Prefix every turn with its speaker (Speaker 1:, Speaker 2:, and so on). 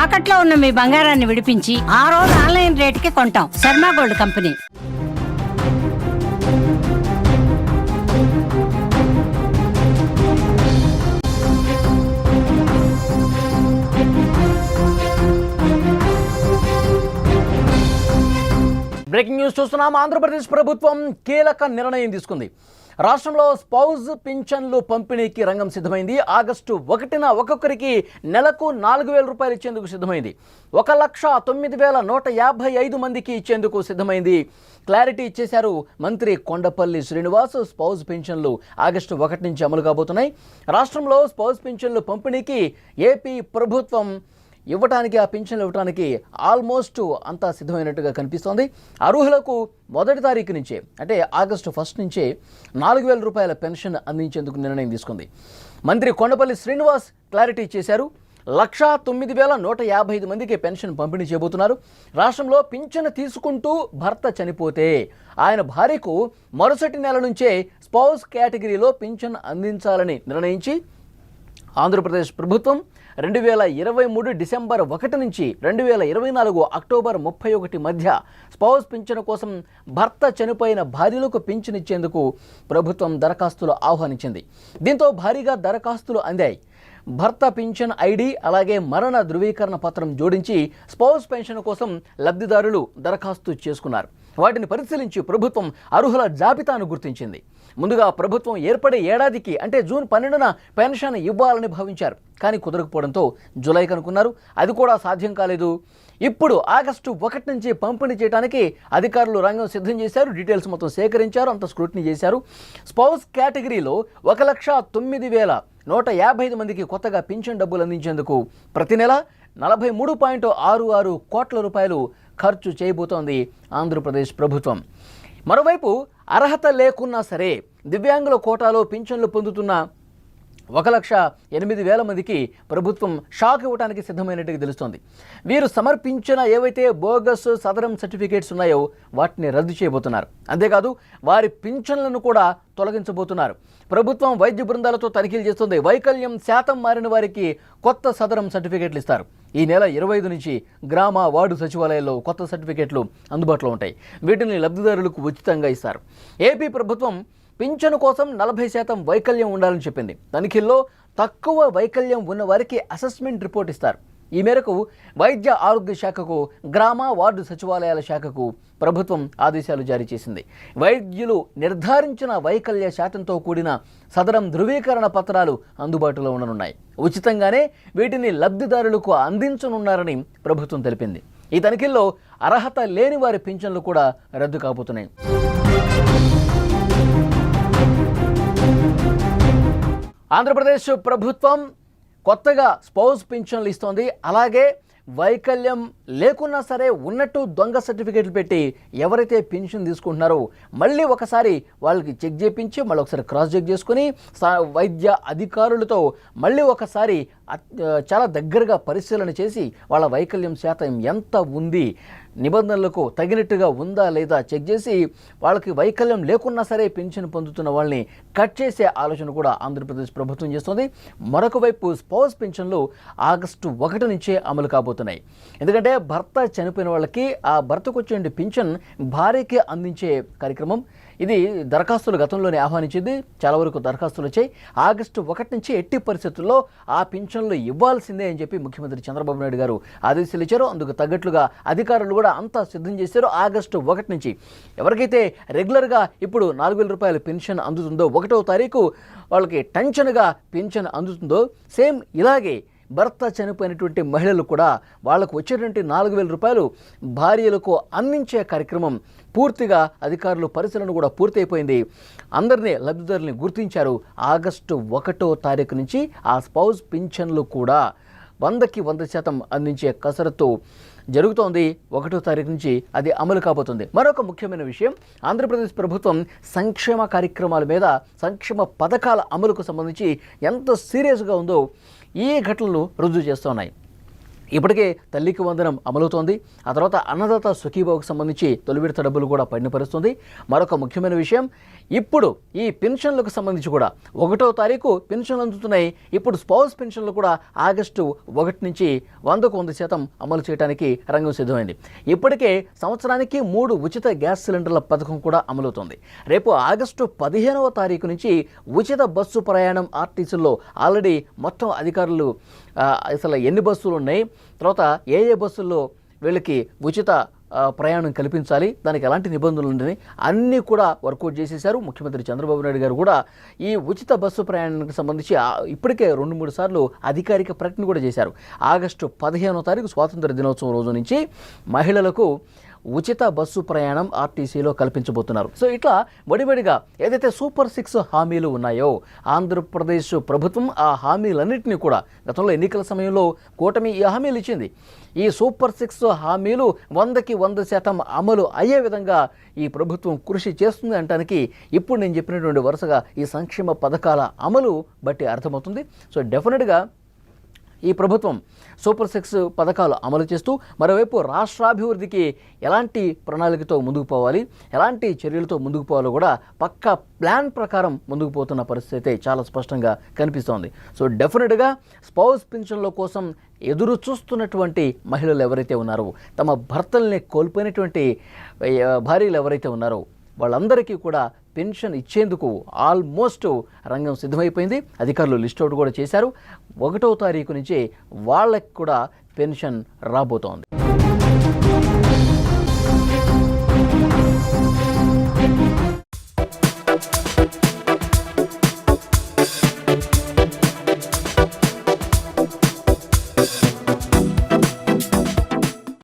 Speaker 1: తాకట్లో ఉన్న మీ బంగారాన్ని విడిపించి ఆ రోజు ఆన్లైన్ రేటుకి కొంటాం. Sharma gold company.
Speaker 2: Breaking news చూస్తున్నాం. ఆంధ్రప్రదేశ్ ప్రభుత్వం కీలక నిర్ణయం తీసుకుంది. రాష్ట్రంలో స్పౌజ్ పింఛన్లు పంపిణీకి రంగం సిద్ధమైంది. ఆగస్టు ఒకటిన ఒక్కొక్కరికి నెలకు నాలుగు వేల రూపాయలు ఇచ్చేందుకు సిద్ధమైంది. ఒక లక్ష తొమ్మిది వేల నూట యాభై ఐదు మందికి ఇచ్చేందుకు సిద్ధమైంది. క్లారిటీ ఇచ్చేశారు మంత్రి కొండపల్లి శ్రీనివాస్. స్పౌజ్ పింఛన్లు ఆగస్టు ఒకటి నుంచి అమలు కాబోతున్నాయి. రాష్ట్రంలో స్పౌజ్ పింఛన్లు పంపిణీకి ఏపీ ప్రభుత్వం ఇవ్వటానికి ఆ పింఛన్లు ఇవ్వటానికి ఆల్మోస్ట్ అంతా సిద్ధమైనట్టుగా కనిపిస్తోంది. అర్హులకు మొదటి తారీఖు నుంచే అంటే ఆగస్టు ఫస్ట్ నుంచే నాలుగు వేల రూపాయల పెన్షన్ అందించేందుకు నిర్ణయం తీసుకుంది. మంత్రి కొండపల్లి శ్రీనివాస్ క్లారిటీ చేశారు. లక్షా తొమ్మిది వేల నూట యాభై ఐదు మందికి పెన్షన్ పంపిణీ చేయబోతున్నారు. రాష్ట్రంలో పింఛను తీసుకుంటూ భర్త చనిపోతే ఆయన భార్యకు మరుసటి నెల నుంచే స్పౌస్ కేటగిరీలో పింఛన్ అందించాలని నిర్ణయించి ఆంధ్రప్రదేశ్ ప్రభుత్వం రెండు వేల ఇరవై మూడు డిసెంబర్ ఒకటి నుంచి రెండు వేల ఇరవై నాలుగు అక్టోబర్ ముప్పై ఒకటి మధ్య స్పౌస్ పింఛను కోసం భర్త చనిపోయిన భార్యలకు పింఛనిచ్చేందుకు ప్రభుత్వం దరఖాస్తులు ఆహ్వానించింది. దీంతో భారీగా దరఖాస్తులు అందాయి. భర్త పింఛన్ ఐడి అలాగే మరణ ధృవీకరణ పత్రం జోడించి స్పౌస్ పెన్షన్ కోసం లబ్ధిదారులు దరఖాస్తు చేసుకున్నారు. వాటిని పరిశీలించి ప్రభుత్వం అర్హుల జాబితాను గుర్తించింది. ముందుగా ప్రభుత్వం ఏర్పడే ఏడాదికి అంటే జూన్ పన్నెండున పెన్షన్ ఇవ్వాలని భావించారు. కానీ కుదరకపోవడంతో జూలై కనుక్కున్నారు. అది కూడా సాధ్యం కాలేదు. ఇప్పుడు ఆగస్టు ఒకటి నుంచి పంపిణీ చేయడానికి అధికారులు రంగం సిద్ధం చేశారు. డీటెయిల్స్ మొత్తం సేకరించారు. అంత స్క్రూటినీ చేశారు. స్పౌస్ కేటగిరీలో ఒక లక్ష తొమ్మిది వేల నూట యాభై ఐదు మందికి కొత్తగా పింఛన్ డబ్బులు అందించేందుకు ప్రతి నెల నలభై మూడు పాయింట్ ఆరు ఆరు కోట్ల రూపాయలు ఖర్చు చేయబోతోంది ఆంధ్రప్రదేశ్ ప్రభుత్వం. మరోవైపు అర్హత లేకున్నా సరే దివ్యాంగుల కోటాలో పింఛన్లు పొందుతున్న ఒక లక్ష ఎనిమిది వేల మందికి ప్రభుత్వం షాక్ ఇవ్వడానికి సిద్ధమైనట్టుగా తెలుస్తోంది. వీరు సమర్పించిన ఏవైతే బోగస్ సదరం సర్టిఫికేట్స్ ఉన్నాయో వాటిని రద్దు చేయబోతున్నారు. అంతేకాదు వారి పింఛన్లను కూడా తొలగించబోతున్నారు. ప్రభుత్వం వైద్య బృందాలతో తనిఖీలు చేస్తుంది. వైకల్యం శాతం మారిన వారికి కొత్త సదరం సర్టిఫికేట్లు ఇస్తారు. ఈ నెల ఇరవై ఐదు నుంచి గ్రామ వార్డు సచివాలయాల్లో కొత్త సర్టిఫికేట్లు అందుబాటులో ఉంటాయి. వీటిని లబ్ధిదారులకు ఉచితంగా ఇస్తారు. ఏపీ ప్రభుత్వం పింఛను కోసం నలభై శాతం వైకల్యం ఉండాలని చెప్పింది. తనిఖీల్లో తక్కువ వైకల్యం ఉన్న వారికి అసెస్మెంట్ రిపోర్ట్ ఇస్తారు. ఈ మేరకు వైద్య ఆరోగ్య శాఖకు గ్రామ వార్డు సచివాలయాల శాఖకు ప్రభుత్వం ఆదేశాలు జారీ చేసింది. వైద్యులు నిర్ధారించిన వైకల్య శాతంతో కూడిన సదరం ధృవీకరణ పత్రాలు అందుబాటులో ఉండనున్నాయి. ఉచితంగానే వీటిని లబ్ధిదారులకు అందించనున్నారని ప్రభుత్వం తెలిపింది. ఈ తనిఖీల్లో అర్హత లేని వారి పింఛన్లు కూడా రద్దు కాబోతున్నాయి. ఆంధ్రప్రదేశ్ ప్రభుత్వం కొత్తగా స్పౌస్ పింఛన్లు ఇస్తోంది. అలాగే వైకల్యం లేకున్నా సరే ఉన్నట్టు దొంగ సర్టిఫికేట్లు పెట్టి ఎవరైతే పెన్షన్ తీసుకుంటున్నారో మళ్ళీ ఒకసారి వాళ్ళకి చెక్ చేయించి మళ్ళీ ఒకసారి క్రాస్ చెక్ చేసుకుని సా- వైద్య అధికారులతో మళ్ళీ ఒకసారి చాలా దగ్గరగా పరిశీలన చేసి వాళ్ళ వైకల్యం శాతం ఎంత ఉంది నిబంధనలకు తగినట్టుగా ఉందా లేదా చెక్ చేసి వాళ్ళకి వైకల్యం లేకున్నా సరే పెన్షన్ పొందుతున్న వాళ్ళని కట్ చేసే ఆలోచన కూడా ఆంధ్రప్రదేశ్ ప్రభుత్వం చేస్తుంది. మరొక వైపు స్పౌస్ పెన్షన్లు ఆగస్టు ఒకటి నుంచే అమలు కాబోతున్నాయి. ఎందుకంటే భర్త చనిపోయిన వాళ్ళకి ఆ భర్తకు వచ్చే పింఛన్ భార్యకి అందించే కార్యక్రమం. ఇది దరఖాస్తులు గతంలోనే ఆహ్వానించింది చాలా వరకు దరఖాస్తులు వచ్చాయి. ఆగస్టు ఒకటి నుంచి ఎట్టి పరిస్థితుల్లో ఆ పింఛన్లు ఇవ్వాల్సిందే అని చెప్పి ముఖ్యమంత్రి చంద్రబాబు నాయుడు గారు ఆదేశాలు ఇచ్చారు అందుకు తగ్గట్లుగా అధికారులు కూడా అంతా సిద్ధం చేశారు. ఆగస్టు ఒకటి నుంచి ఎవరికైతే రెగ్యులర్గా ఇప్పుడు నాలుగు వేల రూపాయల పెన్షన్ అందుతుందో ఒకటో తారీఖు వాళ్ళకి టెన్షన్గా పెన్షన్ అందుతుందో సేమ్ ఇలాగే భర్త చనిపోయినటువంటి మహిళలు కూడా వాళ్ళకు వచ్చేటువంటి నాలుగు వేల రూపాయలు భార్యలకు అందించే కార్యక్రమం పూర్తిగా అధికారులు పరిశీలన కూడా పూర్తయిపోయింది. అందరినీ లబ్ధిదారుల్ని గుర్తించారు. ఆగస్టు ఒకటో తారీఖు నుంచి ఆ స్పౌస్ పింఛన్లు కూడా వందకి వంద శాతం అందించే కసరత్తు జరుగుతోంది. ఒకటో తారీఖు నుంచి అది అమలు కాబోతుంది. మరొక ముఖ్యమైన విషయం ఆంధ్రప్రదేశ్ ప్రభుత్వం సంక్షేమ కార్యక్రమాల మీద సంక్షేమ పథకాల అమలుకు సంబంధించి ఎంత సీరియస్గా ఉందో ఈ ఘటనలు రుజువు చేస్తున్నాయి ఇప్పటికే తల్లికి వందనం అమలవుతోంది. ఆ తర్వాత అన్నదాత సుఖీబాబుకు సంబంధించి తొలి విడత డబ్బులు కూడా పడినపరుస్తుంది మరొక ముఖ్యమైన విషయం ఇప్పుడు ఈ పెన్షన్లకు సంబంధించి కూడా ఒకటో తారీఖు పెన్షన్లు అందుతున్నాయి. ఇప్పుడు స్పౌస్ పెన్షన్లు కూడా ఆగస్టు ఒకటి నుంచి వందకు వంద శాతం అమలు చేయడానికి రంగం సిద్ధమైంది. ఇప్పటికే సంవత్సరానికి మూడు ఉచిత గ్యాస్ సిలిండర్ల పథకం కూడా అమలవుతోంది. రేపు ఆగస్టు పదిహేనవ తారీఖు నుంచి ఉచిత బస్సు ప్రయాణం ఆర్టీసీలో ఆల్రెడీ మొత్తం అధికారులు అసలు ఎన్ని బస్సులు ఉన్నాయి? తర్వాత ఏ ఏ బస్సుల్లో వీళ్ళకి ఉచిత ప్రయాణం కల్పించాలి దానికి ఎలాంటి నిబంధనలు ఉన్నాయి అన్నీ కూడా వర్కౌట్ చేసేశారు. ముఖ్యమంత్రి చంద్రబాబు నాయుడు గారు కూడా ఈ ఉచిత బస్సు ప్రయాణానికి సంబంధించి ఇప్పటికే రెండు మూడు సార్లు అధికారిక ప్రకటన కూడా చేశారు. ఆగస్టు పదిహేనో తారీఖు స్వాతంత్ర దినోత్సవం రోజు నుంచి మహిళలకు ఉచిత బస్సు ప్రయాణం ఆర్టీసీలో కల్పించబోతున్నారు. సో ఇట్లా వడివడిగా ఏదైతే సూపర్ సిక్స్ హామీలు ఉన్నాయో ఆంధ్రప్రదేశ్ ప్రభుత్వం ఆ హామీలన్నింటినీ కూడా గతంలో ఎన్నికల సమయంలో కూటమి ఈ హామీలు ఇచ్చింది. ఈ సూపర్ సిక్స్ హామీలు వందకి వంద శాతం అమలు అయ్యే విధంగా ఈ ప్రభుత్వం కృషి చేస్తుంది అంటానికి ఇప్పుడు నేను చెప్పినటువంటి వరుసగా ఈ సంక్షేమ పథకాల అమలు బట్టి అర్థమవుతుంది. సో డెఫినెట్గా ఈ ప్రభుత్వం సూపర్ సిక్స్ పథకాలు అమలు చేస్తూ మరోవైపు రాష్ట్రాభివృద్ధికి ఎలాంటి ప్రణాళికతో ముందుకు పోవాలి ఎలాంటి చర్యలతో ముందుకు పోవాలో కూడా పక్కా ప్లాన్ ప్రకారం ముందుకు పోతున్న పరిస్థితి అయితే చాలా స్పష్టంగా కనిపిస్తోంది. సో డెఫినెట్గా స్పౌస్ పింఛన్ల కోసం ఎదురు చూస్తున్నటువంటి మహిళలు ఎవరైతే ఉన్నారో తమ భర్తల్ని కోల్పోయినటువంటి భార్యలు ఎవరైతే ఉన్నారో వాళ్ళందరికీ కూడా పెన్షన్ ఇచ్చేందుకు ఆల్మోస్ట్ రంగం సిద్ధమైపోయింది. అధికారులు లిస్ట్ అవుట్ కూడా చేశారు. ఒకటో తారీఖు నుంచి వాళ్ళకి కూడా పెన్షన్ రాబోతోంది.